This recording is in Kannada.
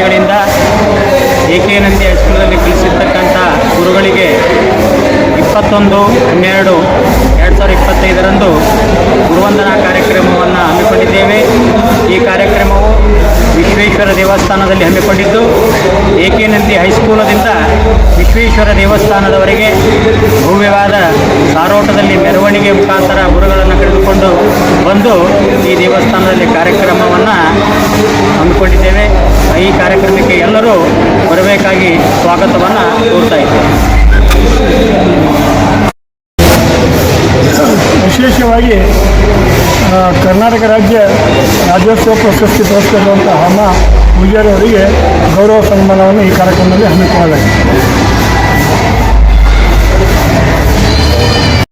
ವಿದ್ಯಾರ್ಥಿಗಳಿಂದ ಏಕೇನಂದಿ ಹೈಸ್ಕೂಲಲ್ಲಿ ಕಲಿಸಿರ್ತಕ್ಕಂಥ ಗುರುಗಳಿಗೆ ಇಪ್ಪತ್ತೊಂದು, ಹನ್ನೆರಡು, ಎರಡು ಸಾವಿರದ ಇಪ್ಪತ್ತೈದರಂದು ಗುರುವಂದನಾ ಕಾರ್ಯಕ್ರಮವನ್ನು ಹಮ್ಮಿಕೊಂಡಿದ್ದೇವೆ. ಈ ಕಾರ್ಯಕ್ರಮವು ವಿಶ್ವೇಶ್ವರ ದೇವಸ್ಥಾನದಲ್ಲಿ ಹಮ್ಮಿಕೊಂಡಿದ್ದು ಏಕೇನಂದಿ ಹೈಸ್ಕೂಲದಿಂದ ವಿಶ್ವೇಶ್ವರ ದೇವಸ್ಥಾನದವರೆಗೆ ಭವ್ಯವಾದ ಸಾರೋಟದಲ್ಲಿ ಮೆರವಣಿಗೆ ಮುಖಾಂತರ ಗುರುಗಳನ್ನು ಕರೆದುಕೊಂಡು ಬಂದು ಈ ದೇವಸ್ಥಾನದಲ್ಲಿ ಕಾರ್ಯಕ್ರಮವನ್ನು ಹಮ್ಮಿಕೊಂಡಿದ್ದೇವೆ. ಈ ಕಾರ್ಯಕ್ರಮಕ್ಕೆ ಎಲ್ಲರೂ ಬರಬೇಕಾಗಿ ಸ್ವಾಗತವನ್ನು ಕೋರ್ತಾ ಇದ್ದೇವೆ. ವಿಶೇಷವಾಗಿ ಕರ್ನಾಟಕ ರಾಜ್ಯ ರಾಜ್ಯೋತ್ಸವ ಪ್ರಶಸ್ತಿ ಪುರಸ್ಕೃತವಂತಹ ಅಮ್ಮ ಪೂಜಾರಿ ಅವರಿಗೆ ಗೌರವ ಸನ್ಮಾನವನ್ನು ಈ ಕಾರ್ಯಕ್ರಮದಲ್ಲಿ ಹಮ್ಮಿಕೊಳ್ಳಲಾಗಿದೆ.